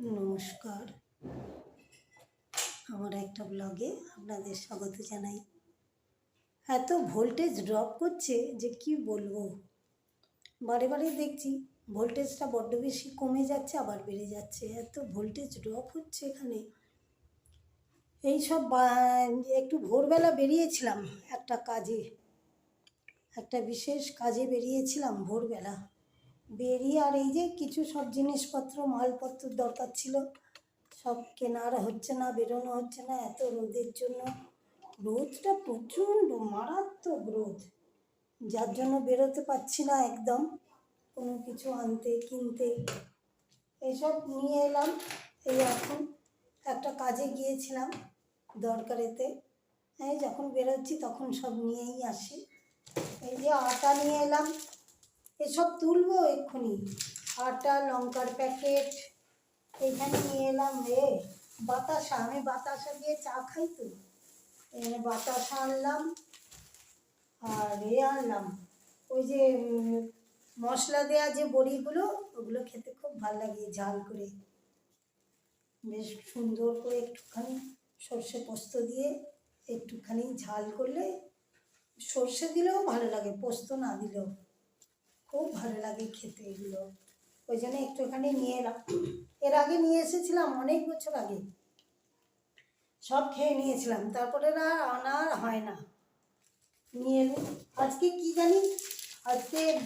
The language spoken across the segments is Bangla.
নমস্কার। আমার একটা ব্লগে আপনাদের স্বাগত জানাই। এত ভোল্টেজ ড্রপ করছে যে কি বলব? বারে বারে দেখছি ভোল্টেজটা বড্ড বেশি কমে যাচ্ছে, আবার বেড়ে যাচ্ছে। এত ভোল্টেজ ড্রপ হচ্ছে এখানে। এই সব একটু ভোরবেলা বেরিয়েছিলাম একটা কাজে। একটা বিশেষ কাজে বেরিয়েছিলাম ভোরবেলা। বেরিয়ে আর এই যে কিছু সব জিনিসপত্র, মালপত্র দরকার ছিল, সব কেনার হচ্ছে না, বেরোনো হচ্ছে না, এত রোদের জন্য। রোদটা প্রচণ্ড মারাত্মক রোদ। যার জন্য বেরোতে পারছি না একদম, কোনো কিছু আনতে, কিনতে। এসব নিয়ে এলাম, এই এখন একটা কাজে গিয়েছিলাম দরকারেতে। হ্যাঁ যখন বেরোচ্ছি তখন সব নিয়েই আসি। এই যে আটা নিয়ে এলাম এসব তুলবো এক্ষুনি। আটা, লঙ্কার প্যাকেট এইখানে নিয়ে এলাম রে। বাতাসা, আমি বাতাসা দিয়ে চা খাই তো। এখানে বাতাসা আনলাম, আর এ আনলাম। ওই যে মশলা দেওয়া যে বড়িগুলো, ওগুলো খেতে খুব ভালো লাগে ঝাল করে। বেশ সুন্দর করে একটুখানি সর্ষে পোস্ত দিয়ে একটুখানি ঝাল করলে সর্ষে দিলেও ভালো লাগে, পোস্ত না দিলেও। খুব ভালো লাগে খেতে এগুলো। ওই জন্য একটুখানি নিয়ে এলাম। এর আগে নিয়ে এসেছিলাম অনেক বছর আগে। সব খেয়ে নিয়েছিলাম। তারপরে আর আনা আর হয় না। নিয়ে এলুম আজকে কি জানি? আজকে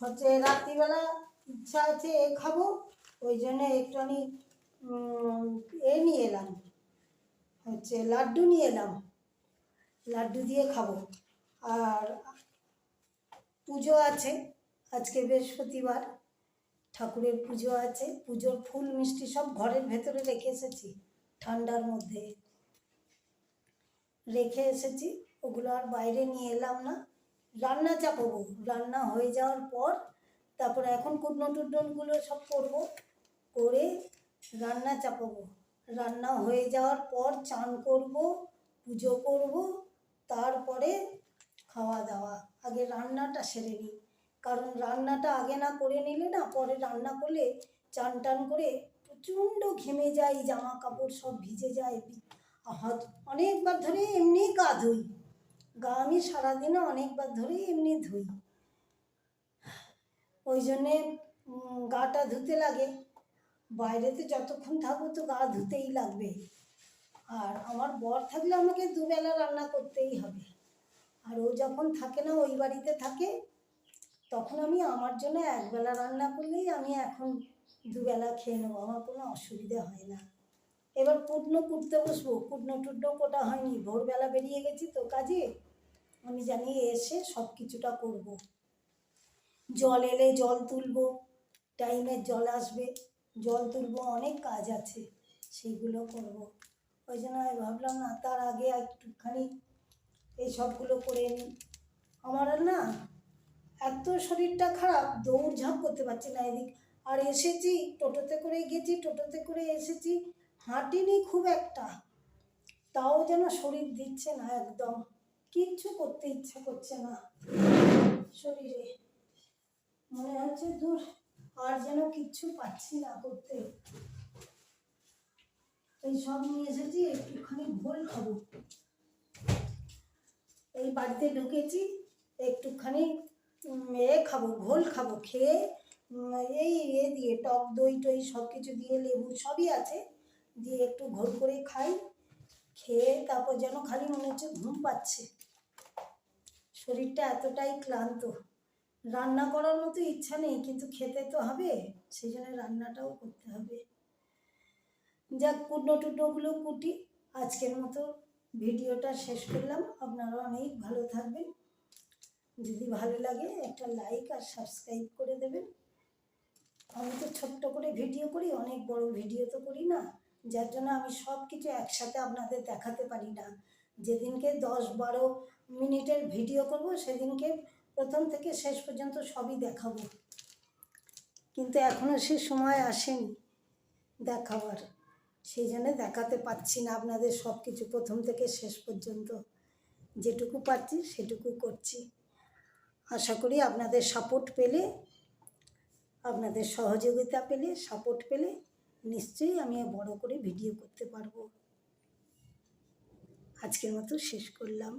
হচ্ছে রাত্রিবেলা ইচ্ছা আছে এ খাব। ওই জন্য একটুখানি উম, এ নিয়ে এলাম। হচ্ছে লাড্ডু নিয়ে এলাম। লাড্ডু দিয়ে খাব। আর পুজো আছে। আজকে বৃহস্পতিবার ঠাকুরের পুজো আছে, পুজোর ফুল মিষ্টি সব ঘরের ভেতরে রেখে এসেছি, ঠান্ডার মধ্যে রেখে এসেছি, ওগুলো আর বাইরে নিয়ে এলাম না। রান্না চাপাবো, রান্না হয়ে যাওয়ার পর তারপরে এখন কুটনো টুটনোগুলো সব করব, করে রান্না চাপাবো। রান্না হয়ে যাওয়ার পর চান করব, পুজো করব, তারপরে খাওয়া দাওয়া। আগে রান্নাটা সেরে নিই। কারণ রান্নাটা আগে না করে নিলে না, পরে রান্না করলে চান টান করে প্রচণ্ড ঘেমে যায় জামা কাপড় সব ভিজে যায়। হাত- অনেকবার ধরে এমনি গা ধুই। গা আমি সারাদিনে অনেকবার ধরে এমনি ধুই। ওই জন্যে গাটা ধুতে লাগে। বাইরেতে যতক্ষণ থাকব তো গা ধুতেই লাগবে। আর আমার বর থাকলে আমাকে দুবেলা রান্না করতেই হবে। আর ও যখন থাকে না, ওই বাড়িতে থাকে তখন আমি আমার জন্য একবেলা রান্না করলেই আমি এখন দুবেলা খেয়ে নেব, আমার কোনো অসুবিধা হয় না এবার কুটনো কুটতে বসবো, কুটনো টুটনো কোটা হয়নি, ভোরবেলা বেরিয়ে গেছি তো কাজে, আমি জানি এসে সব কিছুটা করব। জল এলে জল তুলবো, টাইমে জল আসবে, জল তুলবো, অনেক কাজ আছে, সেইগুলো করব। ওই জন্য আমি ভাবলাম, না, তার আগে একটুখানি এই সবগুলো করে নিই আমার না এত শরীরটা খারাপ, দৌড়ঝাঁপ করতে পারছি না এদিক। আর এসেছি, টোটোতে করে গেছি, টোটোতে করে এসেছি, হাঁটিনি খুব একটা। তাও যেন শরীর দিচ্ছে না একদম। কিচ্ছু করতে ইচ্ছা করছে না শরীরে। মনে হচ্ছে দূর আর যেন কিচ্ছু পাচ্ছি না করতে। এই সব নিয়ে এসেছি, একটুখানি ঘোল খাব এই বাড়িতে ঢুকেছি, একটুখানি এ খাব, ঘোল খাব, খেয়ে এই এ দিয়ে টক দই টই সব কিছু দিয়ে লেবু সবই আছে, দিয়ে একটু ঘোল করে খাই, খেয়ে তারপর যেন খালি মনে হচ্ছে ঘুম পাচ্ছে। শরীরটা এতটাই ক্লান্ত। রান্না করার মতো ইচ্ছা নেই, কিন্তু খেতে তো হবে, সেই জন্য রান্নাটাও করতে হবে। যাক, কুটনো টুটনোগুলো কুটি, আজকের মতো ভিডিওটা শেষ করলাম। আপনারা অনেক ভালো থাকবেন। যদি ভালো লাগে একটা লাইক আর সাবস্ক্রাইব করে দেবেন। আমি তো ছোট্ট করে ভিডিও করি, অনেক বড় ভিডিও তো করি না। যার জন্য আমি সব কিছু একসাথে আপনাদের দেখাতে পারি না। যেদিনকে দশ বারো মিনিটের ভিডিও করব, সেদিনকে প্রথম থেকে শেষ পর্যন্ত সবই দেখাবো। কিন্তু এখনও সে সময় আসেনি দেখাবার। সেই জন্য দেখাতে পাচ্ছি না আপনাদের সব কিছু প্রথম থেকে শেষ পর্যন্ত। যেটুকু পারছি, সেটুকু করছি। আশা করি আপনাদের সাপোর্ট পেলে, আপনাদের সহযোগিতা পেলে সাপোর্ট পেলে নিশ্চয়ই আমি বড় করে ভিডিও করতে পারব। আজকের মতো শেষ করলাম।